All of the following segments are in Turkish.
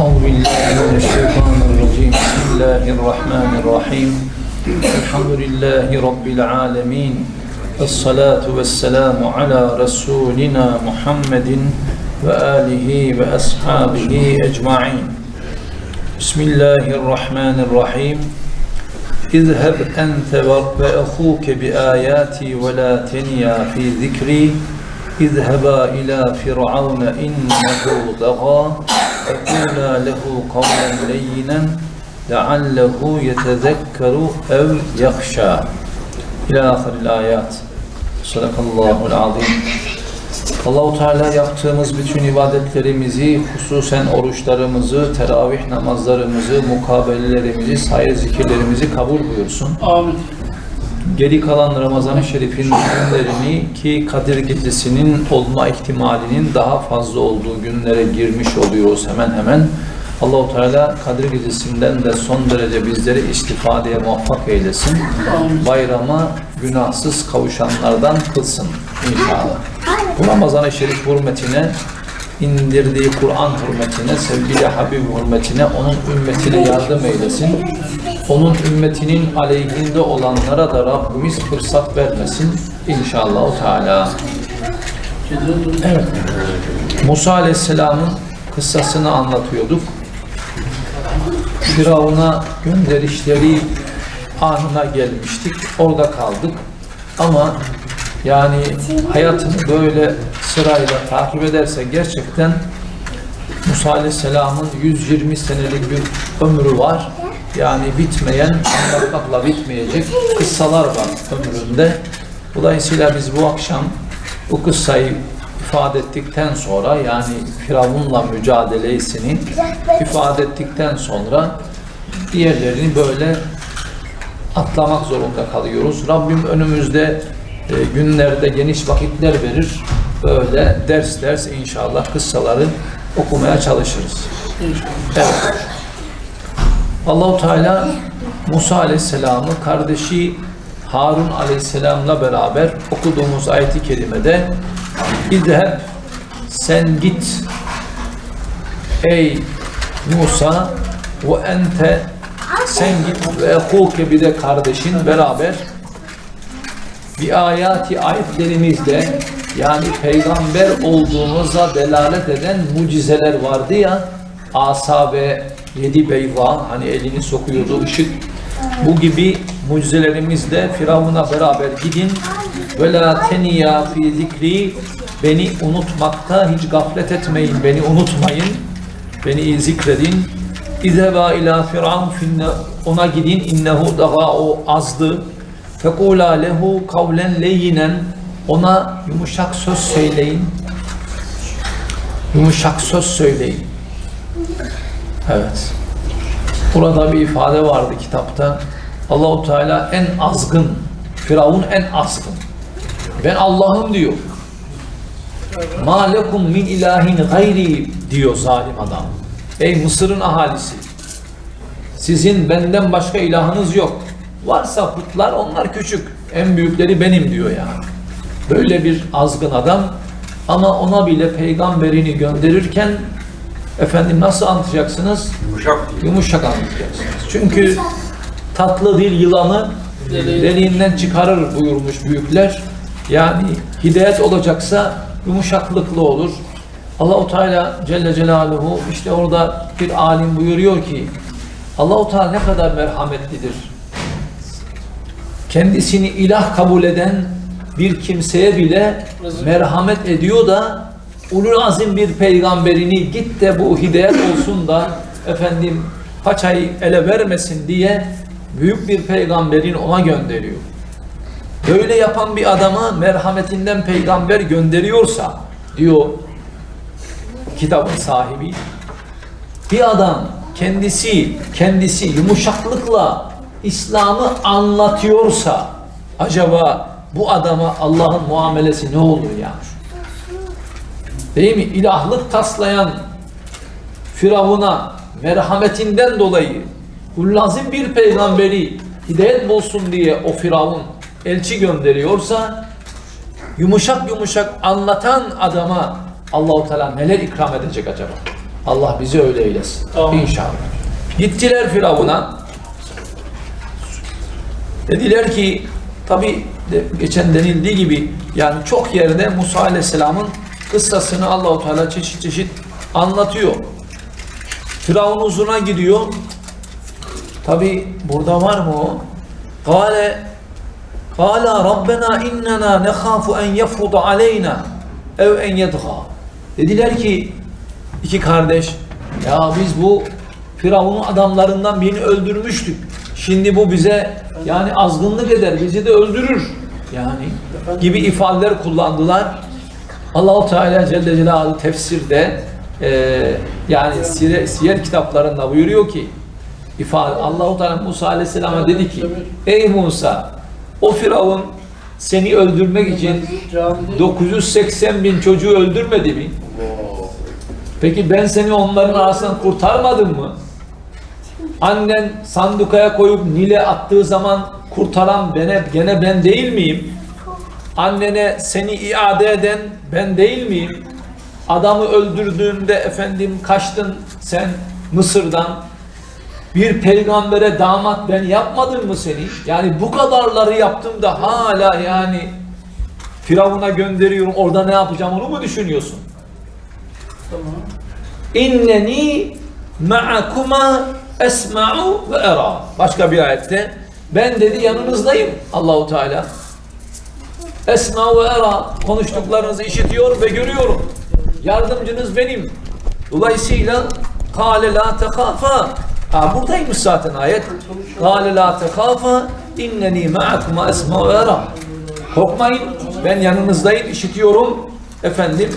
أعوذ بالله من الشيطان الرجيم. بسم الله الرحمن الرحيم. الحمد لله رب العالمين. الصلاة والسلام على رسولنا محمد وآله وأصحابه أجمعين. بسم الله الرحمن الرحيم. اذهب أنت وأخوك بآياتي ولا تنيا في ذكري. اذهبا إلى فرعون إنه طغى فقولا له قولا لينا لعله يتذكر أو يخشى إلى آخر الآيات صدق الله العظيم Allahu Teala yaptığımız bütün ibadetlerimizi, hususen oruçlarımızı, teravih namazlarımızı, mukabelelerimizi, sayı zikirlerimizi kabul buyursun. Amin. Geri kalan Ramazan-ı Şerif'in günlerini ki Kadir Gecesi'nin olma ihtimalinin daha fazla olduğu günlere girmiş oluyoruz hemen hemen. Allahu Teala Kadir Gecesi'nden de son derece bizleri istifadeye muvaffak eylesin. Bayrama günahsız kavuşanlardan kılsın inşallah. Bu Ramazan-ı Şerif hürmetine indirdiği Kur'an hürmetine, sevgili Habib hürmetine, onun ümmetine yardım eylesin. Onun ümmetinin aleyhinde olanlara da Rabbimiz fırsat vermesin inşallah Teala. Evet. Musa Aleyhisselam'ın kıssasını anlatıyorduk. Firavun'a gönderişleri anına gelmiştik. Orada kaldık. Ama yani hayatını böyle sırayla takip ederse gerçekten Musa Aleyhisselam'ın 120 senelik bir ömrü var. Yani bitmeyen, anlatmakla bitmeyecek kıssalar var ömründe. Dolayısıyla biz bu akşam bu kıssayı ifade ettikten sonra yani Firavun'la mücadelesini ifade ettikten sonra diğerlerini böyle atlamak zorunda kalıyoruz. Rabbim önümüzde e, günlerde geniş vakitler verir. Böyle ders ders inşallah kıssaları okumaya çalışırız. Evet. Allahu Teala Musa Aleyhisselam'ı kardeşi Harun Aleyhisselam'la beraber okuduğumuz ayeti kerimede İzheb sen git ey Musa ve ente sen git ve ehuke bir de kardeşin beraber. Bir ayati ayetlerimizde yani peygamber olduğumuza delalet eden mucizeler vardı ya asa ve yedi beyva hani elini sokuyordu ışık. Bu gibi mucizelerimizle Firavun'a beraber gidin. Ve la teniya fi zikri beni unutmakta hiç gaflet etmeyin beni unutmayın beni zikredin. İzheba ila firavun finne ona gidin. İnnehu daha o azdı. Fekula lehu kavlen leyinen ona yumuşak söz söyleyin. Yumuşak söz söyleyin evet. Burada bir ifade vardı kitapta. Allahu Teala en azgın Firavun en azgın. Ben Allah'ım diyor. Ma lekum min ilahin gayri diyor zalim adam. Ey Mısır'ın ahalisi sizin benden başka ilahınız yok. Varsa putlar onlar küçük. En büyükleri benim diyor yani. Böyle bir azgın adam ama ona bile peygamberini gönderirken efendim nasıl anlatacaksınız? Yumuşak değil. Yumuşak anlatacaksınız. Çünkü tatlı dil yılanı deliğinden çıkarır buyurmuş büyükler. Yani hidayet olacaksa yumuşaklıklı olur. Allahu Teala Celle Celaluhu işte orada bir alim buyuruyor ki Allahu Teala ne kadar merhametlidir. Kendisini ilah kabul eden bir kimseye bile merhamet ediyor da ulul azim bir peygamberini git de bu hidayet olsun da efendim paçayı ele vermesin diye büyük bir peygamberin ona gönderiyor. Böyle yapan bir adama merhametinden peygamber gönderiyorsa diyor kitabın sahibi bir adam kendisi kendisi yumuşaklıkla İslam'ı anlatıyorsa acaba bu adama Allah'ın muamelesi ne olur yani? Değil mi? İlahlık taslayan Firavun'a merhametinden dolayı lazım bir peygamberi hidayet bulsun diye o Firavun elçi gönderiyorsa yumuşak yumuşak anlatan adama Allahu Teala neler ikram edecek acaba? Allah bizi öyle eylesin. Amin. İnşallah. Gittiler Firavun'a. Dediler ki tabi geçen denildiği gibi yani çok yerde Musa Aleyhisselam'ın kıssasını Allahu Teala çeşit çeşit anlatıyor. Firavun huzuruna gidiyor. Tabi burada var mı o? Kale Kala Rabbena innena nekhafu en yefruda aleyna ev en yedga. Dediler ki iki kardeş ya biz bu Firavun'un adamlarından birini öldürmüştük. Şimdi bu bize yani azgınlık eder, bizi de öldürür. Yani gibi ifadeler kullandılar. Allahu Teala Celle Celaluhu tefsirde eee yani siyer, siyer kitaplarında buyuruyor ki ifade Allahu Teala Musa Aleyhisselam'a dedi ki ey Musa o Firavun seni öldürmek için 980 bin çocuğu öldürmedi mi? Peki ben seni onların arasından kurtarmadım mı? Annen sandukaya koyup Nil'e attığı zaman kurtaran bene, gene ben değil miyim? Annene seni iade eden ben değil miyim? Adamı öldürdüğünde efendim kaçtın sen Mısır'dan. Bir peygambere damat ben yapmadım mı seni? Yani bu kadarları yaptım da hala yani Firavun'a gönderiyorum orada ne yapacağım onu mu düşünüyorsun? Tamam. İnneni ma'akuma esma'u ve era. Başka bir ayette ben dedi yanınızdayım Allahu Teala. Esma'u ve era konuştuklarınızı işitiyor ve görüyorum. Yardımcınız benim. Dolayısıyla kâle la tekâfâ Ha buradaymış zaten ayet. Kâle la tekâfâ inneni ma'akuma esma'u ve era. Korkmayın ben yanınızdayım işitiyorum efendim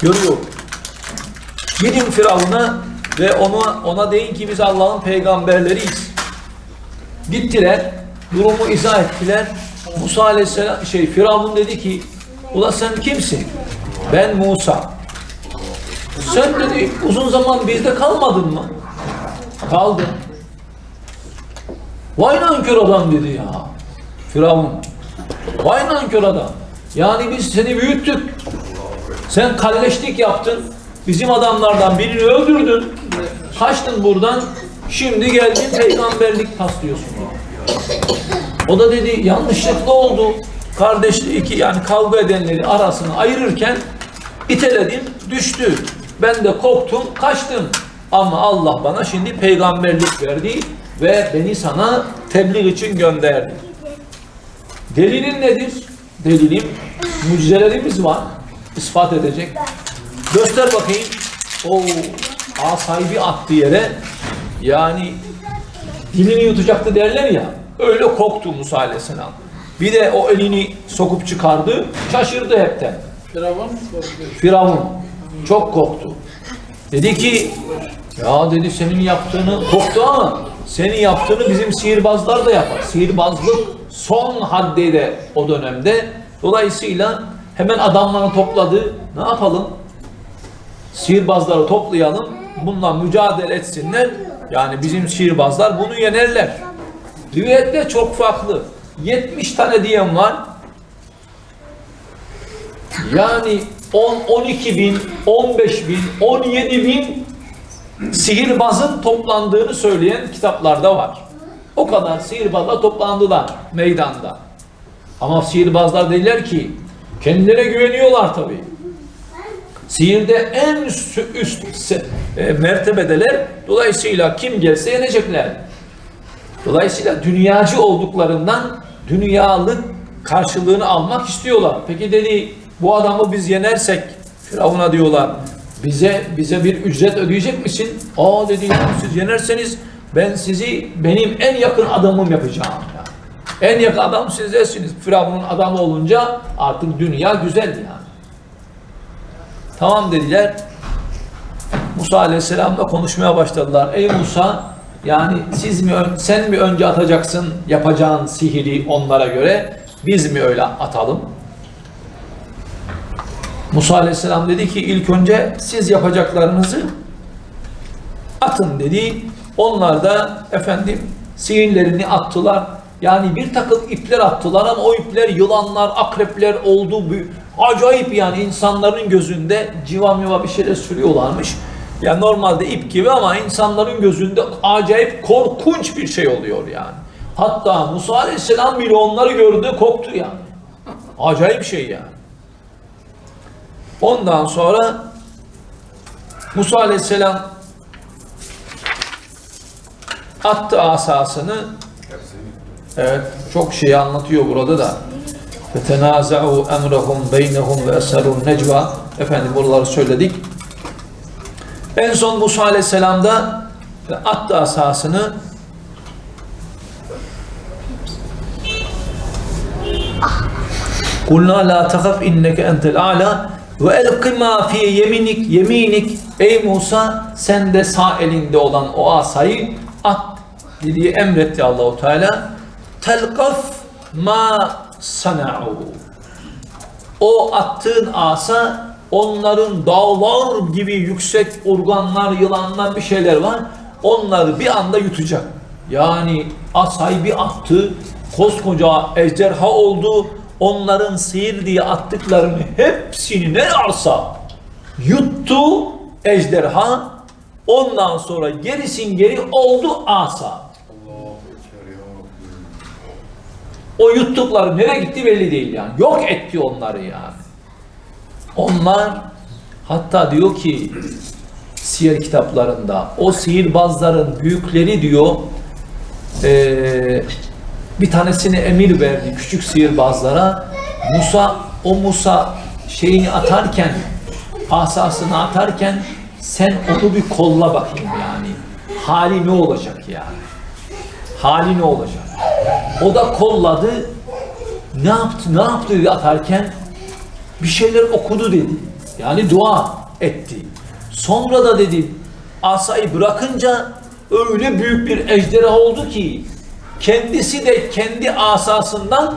görüyorum. Gidin Firavun'a ve ona, ona deyin ki biz Allah'ın peygamberleriyiz. Gittiler, durumu izah ettiler. Musa aleyhisselam, şey Firavun dedi ki, ula sen kimsin? Ben Musa. Sen dedi uzun zaman bizde kalmadın mı? Kaldım. Vay nankör adam dedi ya. Firavun. Vay nankör adam. Yani biz seni büyüttük. Sen kalleşlik yaptın. Bizim adamlardan birini öldürdün. Kaçtın buradan. Şimdi geldin peygamberlik taslıyorsun. O da dedi yanlışlıkla oldu. Kardeşli iki yani kavga edenleri arasını ayırırken iteledim düştü. Ben de korktum kaçtım. Ama Allah bana şimdi peygamberlik verdi ve beni sana tebliğ için gönderdi. Delilin nedir? Delilim mucizelerimiz var. ispat edecek. Göster bakayım. O asayı bir attı yere. Yani dilini yutacaktı derler ya. Öyle korktu Musa Aleyhisselam. Bir de o elini sokup çıkardı. Şaşırdı hepten. Firavun. Firavun çok korktu. Dedi ki ya dedi senin yaptığını korktu ama senin yaptığını bizim sihirbazlar da yapar. Sihirbazlık son haddede o dönemde. Dolayısıyla hemen adamlarını topladı. Ne yapalım? Sihirbazları toplayalım. Bununla mücadele etsinler. Yani bizim sihirbazlar bunu yenerler. Rivayetler çok farklı. 70 tane diyen var. Yani 10, 12 bin, 15 bin, 17 bin sihirbazın toplandığını söyleyen kitaplarda var. O kadar sihirbazlar toplandılar meydanda. Ama sihirbazlar dediler ki kendilerine güveniyorlar tabii. Sihirde en üst, üst e, mertebedeler. Dolayısıyla kim gelse yenecekler. Dolayısıyla dünyacı olduklarından dünyalık karşılığını almak istiyorlar. Peki dedi bu adamı biz yenersek Firavun'a diyorlar bize bize bir ücret ödeyecek misin? Aa dedi siz yenerseniz ben sizi benim en yakın adamım yapacağım. Yani. En yakın adam sizlersiniz. Firavun'un adamı olunca artık dünya güzel yani. Tamam dediler. Musa Aleyhisselam'la konuşmaya başladılar. Ey Musa yani siz mi sen mi önce atacaksın yapacağın sihiri onlara göre biz mi öyle atalım? Musa Aleyhisselam dedi ki ilk önce siz yapacaklarınızı atın dedi. Onlar da efendim sihirlerini attılar. Yani bir takım ipler attılar ama o ipler yılanlar, akrepler oldu. Acayip yani insanların gözünde civa miva bir şeyler sürüyorlarmış. Ya normalde ip gibi ama insanların gözünde acayip korkunç bir şey oluyor yani. Hatta Musa Aleyhisselam bile onları gördü korktu yani. Acayip şey yani. Ondan sonra Musa Aleyhisselam attı asasını. Evet, çok şey anlatıyor burada da. فَتَنَازَعُوا اَمْرَهُمْ بَيْنَهُمْ وَاَسَرُوا النَّجْوَى Efendim buraları söyledik. En son Musa Aleyhisselam da attı asasını. Kulna la tahaf inneke entel a'la ve elqi ma fi yeminik yeminik ey Musa sen de sağ elinde olan o asayı at diye emretti Allahu Teala telqaf ma sana'u o attığın asa onların dağlar gibi yüksek organlar, yılanlar bir şeyler var. Onları bir anda yutacak. Yani asayı bir attı, koskoca ejderha oldu. Onların sihir diye attıklarını hepsini ne varsa yuttu ejderha. Ondan sonra gerisin geri oldu asa. O yuttukları nereye gitti belli değil yani. Yok etti onları yani. Onlar hatta diyor ki siyer kitaplarında o sihirbazların büyükleri diyor eee, bir tanesini emir verdi küçük sihirbazlara. Musa o Musa şeyini atarken asasını atarken sen onu bir kolla bakayım yani. Hali ne olacak yani? Hali ne olacak? O da kolladı. Ne yaptı ne yaptı atarken bir şeyler okudu dedi. Yani dua etti. Sonra da dedi asayı bırakınca öyle büyük bir ejderha oldu ki kendisi de kendi asasından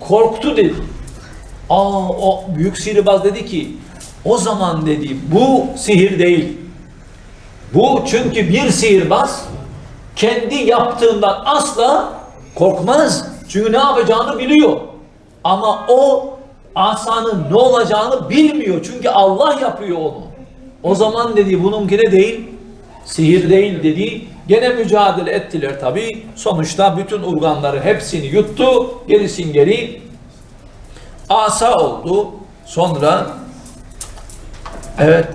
korktu dedi. Aa o büyük sihirbaz dedi ki o zaman dedi bu sihir değil. Bu çünkü bir sihirbaz kendi yaptığından asla korkmaz. Çünkü ne yapacağını biliyor. Ama o asanın ne olacağını bilmiyor. Çünkü Allah yapıyor onu. O zaman dedi bununkine değil, sihir değil dedi. Gene mücadele ettiler tabi. Sonuçta bütün organları hepsini yuttu. Gerisin geri asa oldu. Sonra evet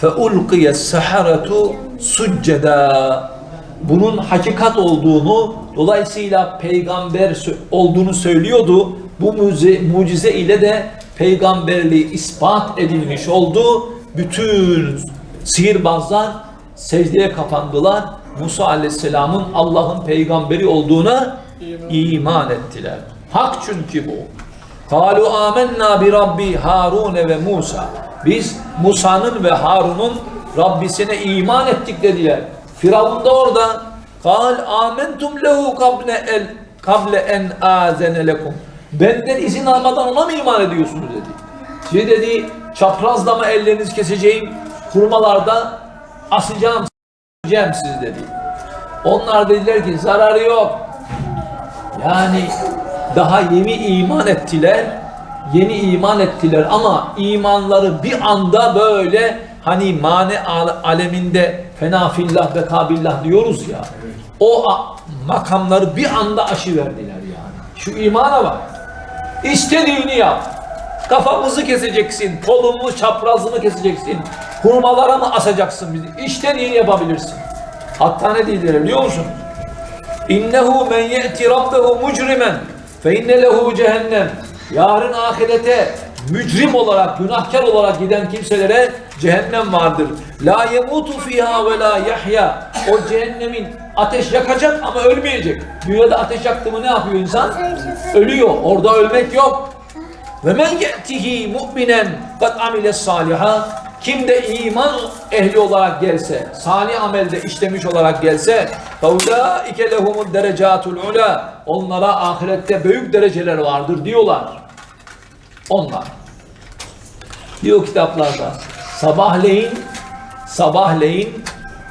فَاُلْقِيَ السَّحَرَةُ succeda bunun hakikat olduğunu dolayısıyla peygamber sö- olduğunu söylüyordu. bu mucize, mucize ile de peygamberliği ispat edilmiş oldu. Bütün sihirbazlar secdeye kapandılar. Musa aleyhisselamın Allah'ın peygamberi olduğuna iman ettiler. Hak çünkü bu. Kalu amennâ bi Rabbi Harun ve Musa. Biz Musa'nın ve Harun'un Rabbisine iman ettik dediler. Firavun da orada. Kal amentum lehu kable el kable en azene lekum. Benden izin almadan ona mı iman ediyorsunuz dedi. Size dedi çaprazla mı ellerinizi keseceğim, hurmalarda asacağım, s**eceğim sizi dedi. Onlar dediler ki zararı yok. Yani daha yeni iman ettiler. Yeni iman ettiler ama imanları bir anda böyle hani mane al- aleminde fena fillah ve kabillah diyoruz ya. O makamları bir anda aşı verdiler yani. Şu imana bak. İstediğini yap. Kafamızı keseceksin, kolumuzu, çaprazını keseceksin. Hurmalara mı asacaksın bizi? İstediğini yapabilirsin. Hatta ne dediler biliyor musun? İnnehu men ye'ti rabbehu mucrimen fe inne lehu cehennem. Yarın ahirete mücrim olarak, günahkar olarak giden kimselere cehennem vardır. La yemutu fiha ve la yahya. O cehennemin ateş yakacak ama ölmeyecek. Dünyada ateş yaktı mı ne yapıyor insan? Ölüyor. Orada ölmek yok. Ve men ye'tihi mu'minen kad amile saliha kim de iman ehli olarak gelse, salih amelde işlemiş olarak gelse فَاُولَٰئِكَ لَهُمُ الدَّرَجَاتُ الْعُلَى Onlara ahirette büyük dereceler vardır diyorlar. Onlar. Diyor kitaplarda sabahleyin sabahleyin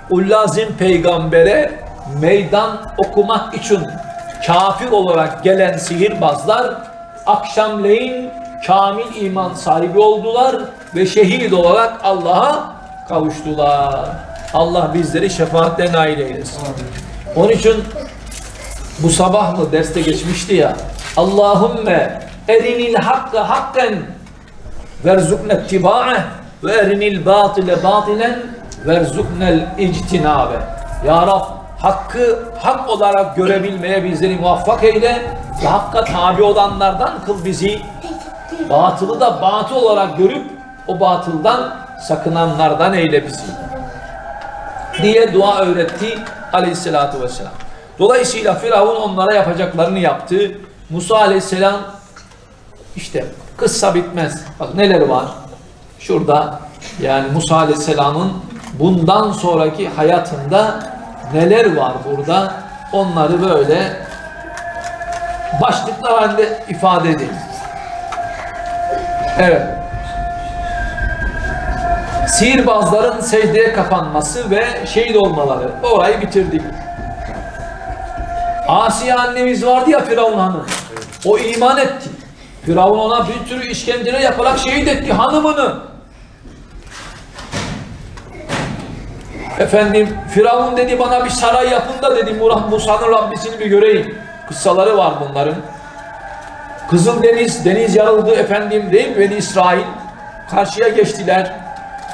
Ullazim peygambere meydan okumak için kafir olarak gelen sihirbazlar akşamleyin kamil iman sahibi oldular ve şehit olarak Allah'a kavuştular. Allah bizleri şefaatle nail eylesin. Onun için bu sabah mı derste geçmişti ya. Allahümme erinil hakka hakken verzukne ittiba'eh ve erinil batile batilen verzuknel ictinabe. Ya Rab hakkı hak olarak görebilmeye bizleri muvaffak eyle ve hakka tabi olanlardan kıl bizi. Batılı da batıl olarak görüp o batıldan sakınanlardan eyle bizi diye dua öğretti aleyhissalatü vesselam. Dolayısıyla Firavun onlara yapacaklarını yaptı. Musa aleyhisselam işte kıssa bitmez. Bak neler var. Şurada yani Musa aleyhisselamın bundan sonraki hayatında neler var burada onları böyle başlıklar halinde ifade edeyim. Evet. Sihirbazların secdeye kapanması ve şehit olmaları. Orayı bitirdik. Asiye annemiz vardı ya Firavun hanım. O iman etti. Firavun ona bir sürü işkenceler yaparak şehit etti hanımını. Efendim Firavun dedi bana bir saray yapın da dedi Musa'nın Rabbisini bir göreyim. Kıssaları var bunların. Kızıl Deniz, deniz yarıldı efendim değil mi Beni İsrail? Karşıya geçtiler.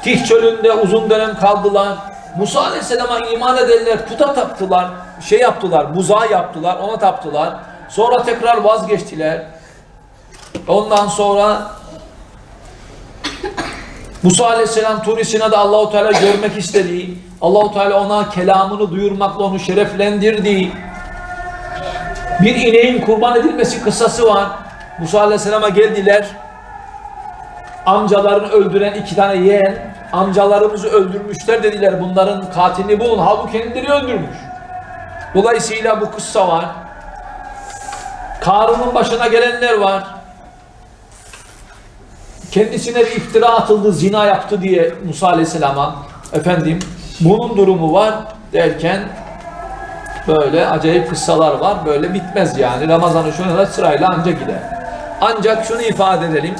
Tih çölünde uzun dönem kaldılar. Musa Aleyhisselam'a iman edenler puta taptılar. Şey yaptılar, buzağı yaptılar, ona taptılar. Sonra tekrar vazgeçtiler. Ondan sonra Musa Aleyhisselam Tur Sina'da Allahu Teala görmek istedi. Allahu Teala ona kelamını duyurmakla onu şereflendirdi. Bir ineğin kurban edilmesi kıssası var. Musa Aleyhisselam'a geldiler. Amcalarını öldüren iki tane yeğen amcalarımızı öldürmüşler dediler. Bunların katilini bulun. Halbuki kendileri öldürmüş. Dolayısıyla bu kıssa var. Karun'un başına gelenler var. Kendisine bir iftira atıldı, zina yaptı diye Musa Aleyhisselam'a. Efendim, bunun durumu var derken böyle acayip kıssalar var. Böyle bitmez yani. Ramazan'ı şöyle da sırayla anca gider. Ancak şunu ifade edelim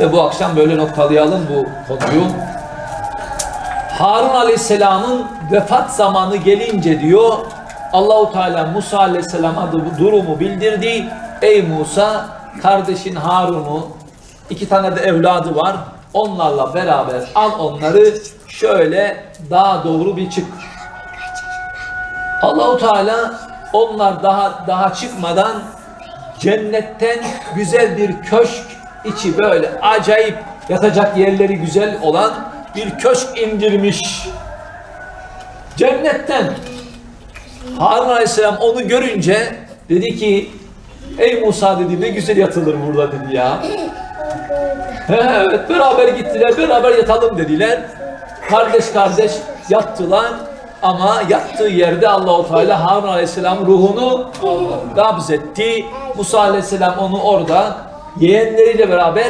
ve bu akşam böyle noktalayalım bu konuyu. Harun Aleyhisselam'ın vefat zamanı gelince diyor Allahu Teala Musa Aleyhisselam'a bu durumu bildirdi. Ey Musa kardeşin Harun'u iki tane de evladı var. Onlarla beraber al onları şöyle daha doğru bir çık. Allahu Teala onlar daha daha çıkmadan cennetten güzel bir köşk içi böyle acayip yatacak yerleri güzel olan bir köşk indirmiş. Cennetten. Harun Aleyhisselam onu görünce dedi ki Ey Musa dedi ne güzel yatılır burada dedi ya. He, evet beraber gittiler beraber yatalım dediler. Kardeş kardeş yattılar ama yattığı yerde Allahu Teala Harun Aleyhisselam ruhunu gabzetti. Musa Aleyhisselam onu orada yeğenleriyle beraber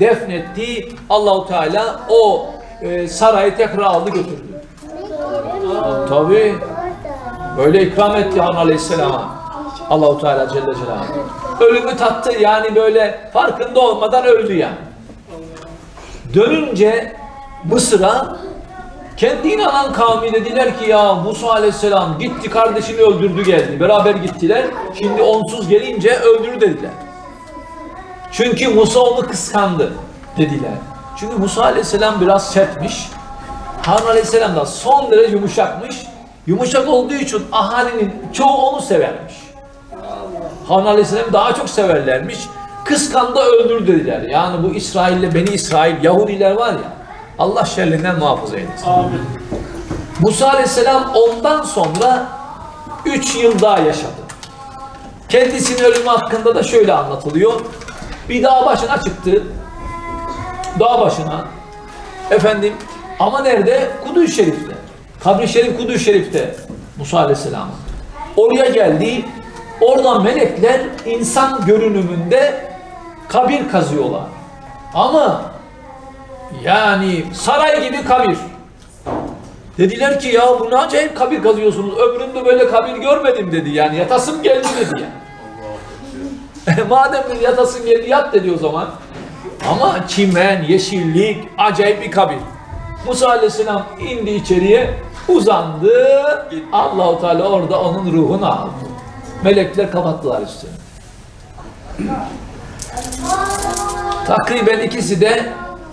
defnetti. Allahu Teala o e, sarayı tekrar aldı götürdü. Tabi böyle ikram etti Harun Aleyhisselam'a. Allahu Teala Celle Celaluhu. Ölümü tattı yani böyle farkında olmadan öldü yani. Dönünce Mısır'a kendi inanan kavmi dediler ki ya Musa Aleyhisselam gitti kardeşini öldürdü geldi. Beraber gittiler. Şimdi onsuz gelince öldür dediler. Çünkü Musa onu kıskandı dediler. Çünkü Musa Aleyhisselam biraz sertmiş. Harun Aleyhisselam da son derece yumuşakmış. Yumuşak olduğu için ahalinin çoğu onu severmiş. Harun Aleyhisselam daha çok severlermiş. Kıskandı öldür dediler. Yani bu İsrail'le Beni İsrail Yahudiler var ya Allah şerrinden muhafaza eylesin. Amin. Musa Aleyhisselam ondan sonra 3 yıl daha yaşadı. Kendisinin ölümü hakkında da şöyle anlatılıyor. Bir dağ başına çıktı. Dağ başına. Efendim ama nerede? Kudüs Şerif'te. Kabri Şerif Kudüs Şerif'te Musa Aleyhisselam'ın. Oraya geldi. Orada melekler insan görünümünde kabir kazıyorlar. Ama yani saray gibi kabir. Dediler ki ya bu ne acayip kabir kazıyorsunuz. Ömrümde böyle kabir görmedim dedi. Yani yatasım geldi dedi yani. Madem bir yatasın geldi yat dedi o zaman. Ama çimen, yeşillik, acayip bir kabir. Musa Aleyhisselam indi içeriye, uzandı. Allahu Teala orada onun ruhunu aldı. Melekler kapattılar üstünü. Takriben ikisi de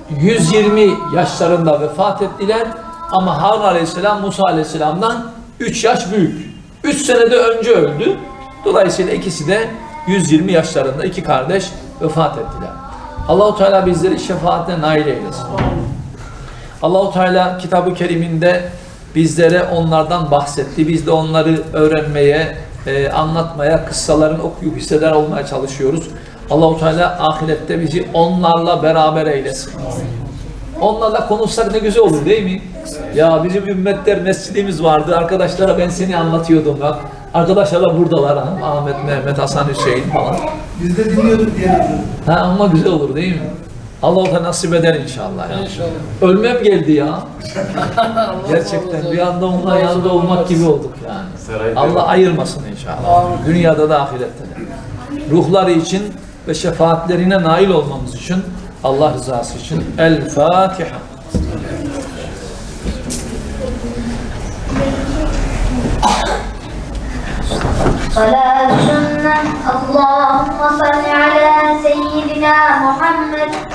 120 yaşlarında vefat ettiler. Ama Harun Aleyhisselam Musa Aleyhisselam'dan 3 yaş büyük. 3 senede önce öldü. Dolayısıyla ikisi de 120 yaşlarında iki kardeş vefat ettiler. Allahu Teala bizleri şefaatine nail eylesin. Allahu Teala kitabı keriminde bizlere onlardan bahsetti. Biz de onları öğrenmeye, e, anlatmaya, kıssaların okuyup hisseder olmaya çalışıyoruz. Allahu Teala ahirette bizi onlarla beraber eylesin. Onlarla konuşsak ne güzel olur değil mi? Ya bizim ümmetler mescidimiz vardı. Arkadaşlara ben seni anlatıyordum bak. Arkadaşlar da buradalar. ha. Ahmet, Mehmet, Hasan, Hüseyin falan. Biz de dinliyorduk diye. Ha, ama güzel olur değil mi? Allah da nasip eder inşallah. Ya. İnşallah. Ölmem geldi ya. Gerçekten bir anda onunla yanında olmak gibi olduk yani. Allah ayırmasın inşallah. Dünyada da ahirette de. Ruhları için ve şefaatlerine nail olmamız için Allah rızası için El Fatiha. Salatun Allahumma salli ala seyyidina Muhammed